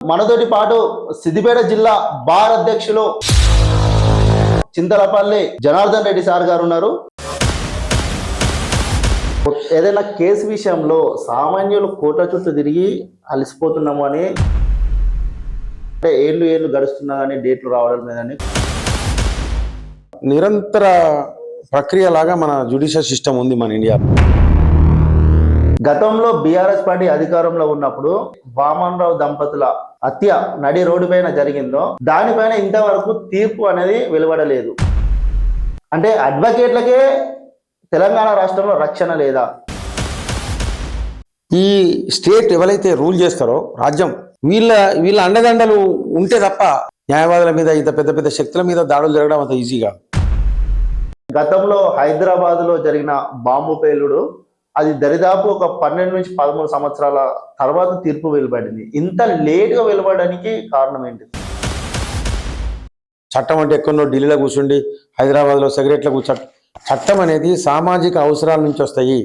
మనతోటి పాటు సిద్దిపేట జిల్లా బార్ అధ్యక్షులు చింతలపల్లి జనార్దన్ రెడ్డి సార్ గారు ఉన్నారు. ఏదైనా కేసు విషయంలో సామాన్యులు కోట్ల చుట్టూ తిరిగి అలసిపోతున్నాము అని అంటే ఏళ్ళు ఏళ్ళు గడుస్తున్నా కానీ డేట్లు రావడం లేదని. నిరంతర ప్రక్రియ లాగా మన జ్యుడిషియల్ సిస్టమ్ ఉంది మన ఇండియాలో. గతంలో బీఆర్ఎస్ పార్టీ అధికారంలో ఉన్నప్పుడు వామన్ రావు దంపతుల హత్య నడి రోడ్డు పైన జరిగిందో దానిపైన ఇంతవరకు తీర్పు అనేది వెలువడలేదు. అంటే అడ్వకేట్లకే తెలంగాణ రాష్ట్రంలో రక్షణ లేదా? ఈ స్టేట్ ఎవరైతే రూల్ చేస్తారో రాజ్యం వీళ్ళ వీళ్ళ అండదండలు ఉంటే తప్ప న్యాయవాదుల మీద ఇంత పెద్ద పెద్ద శక్తుల మీద దాడులు జరగడం అంత ఈజీగా గతంలో హైదరాబాద్లో జరిగిన బాంబు పేలుడు అది దరిదాపు ఒక పన్నెండు నుంచి పదమూడు సంవత్సరాల తర్వాత తీర్పు వెలువడింది. ఇంత లేట్గా వెలువడడానికి కారణం ఏంటి? చట్టం అంటే ఎక్కడో ఢిల్లీలో కూర్చుండి హైదరాబాద్లో సిగరెట్ల కూర్చో చట్టం అనేది సామాజిక అవసరాల నుంచి వస్తాయి.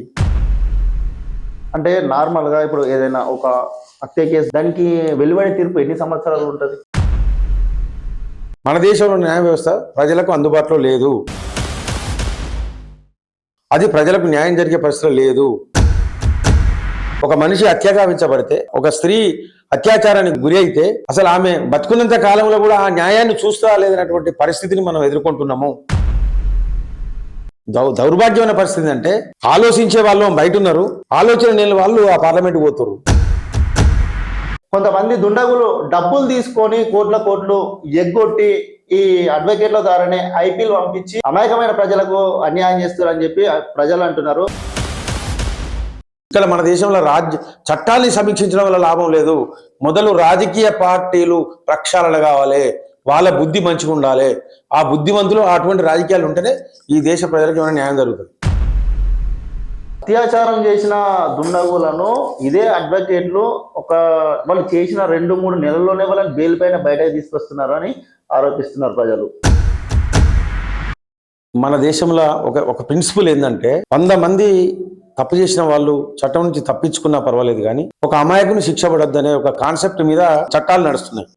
అంటే నార్మల్గా ఇప్పుడు ఏదైనా ఒక హత్య కేసు దానికి వెలువడే తీర్పు ఎన్ని సంవత్సరాలు ఉంటుంది? మన దేశంలో న్యాయ వ్యవస్థ ప్రజలకు అందుబాటులో లేదు. అది ప్రజలకు న్యాయం జరిగే పరిస్థితి లేదు. ఒక మనిషి అత్యాగామించబడితే ఒక స్త్రీ అత్యాచారానికి గురి అయితే అసలు ఆమె బతుకున్నంత కాలంలో కూడా ఆ న్యాయాన్ని చూస్తా లేదన్నటువంటి పరిస్థితిని మనం ఎదుర్కొంటున్నాము. దౌ దౌర్భాగ్యమైన పరిస్థితి అంటే ఆలోచించే వాళ్ళు బయట ఉన్నారు ఆలోచన లేని వాళ్ళు ఆ పార్లమెంట్ పోతున్నారు కొంతమంది దుండగులు డబ్బులు తీసుకొని కోట్ల కోట్లు ఎగ్గొట్టి ఈ అడ్వకేట్ల ద్వారానే ఐపీఎల్ పంపించి అమాయకమైన ప్రజలకు అన్యాయం చేస్తారని చెప్పి ప్రజలు అంటున్నారు. ఇక్కడ మన దేశంలో రాజ్య చట్టాన్ని సమీక్షించడం వల్ల లాభం లేదు. మొదలు రాజకీయ పార్టీలు ప్రక్షాళన కావాలి. వాళ్ళ బుద్ధి మంచిగా ఉండాలి ఆ బుద్ధిమంతులు అటువంటి రాజకీయాలు ఉంటేనే ఈ దేశ ప్రజలకు ఏమైనా న్యాయం జరుగుతుంది. అత్యాచారం చేసిన దుండగులను ఇదే అడ్వకేట్లు ఒక వాళ్ళు చేసిన రెండు మూడు నెలల్లోనే వాళ్ళని బెయిల్ పైన బయటకు తీసుకొస్తున్నారు అని ఆరోపిస్తున్నారు ప్రజలు. మన దేశంలో ఒక ఒక ప్రిన్సిపల్ ఏంటంటే వంద మంది తప్పు చేసిన వాళ్ళు చట్టం నుంచి తప్పించుకున్నా పర్వాలేదు కానీ ఒక అమాయకుని శిక్ష పడద్దు అనే ఒక కాన్సెప్ట్ మీద చట్టాలు నడుస్తున్నాయి.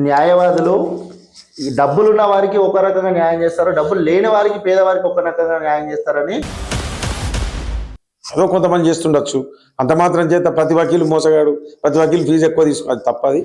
న్యాయవాదులు ఈ డబ్బులున్న వారికి ఒక రకంగా న్యాయం చేస్తారు డబ్బులు లేని వారికి పేదవారికి ఒక రకంగా న్యాయం చేస్తారని అదో కొంతమంది చేస్తుండొచ్చు. అంత మాత్రం చేత ప్రతి వకీలు మోసగాడు ప్రతి వకీలు ఫీజు ఎక్కువ తీసుకు అది తప్పది.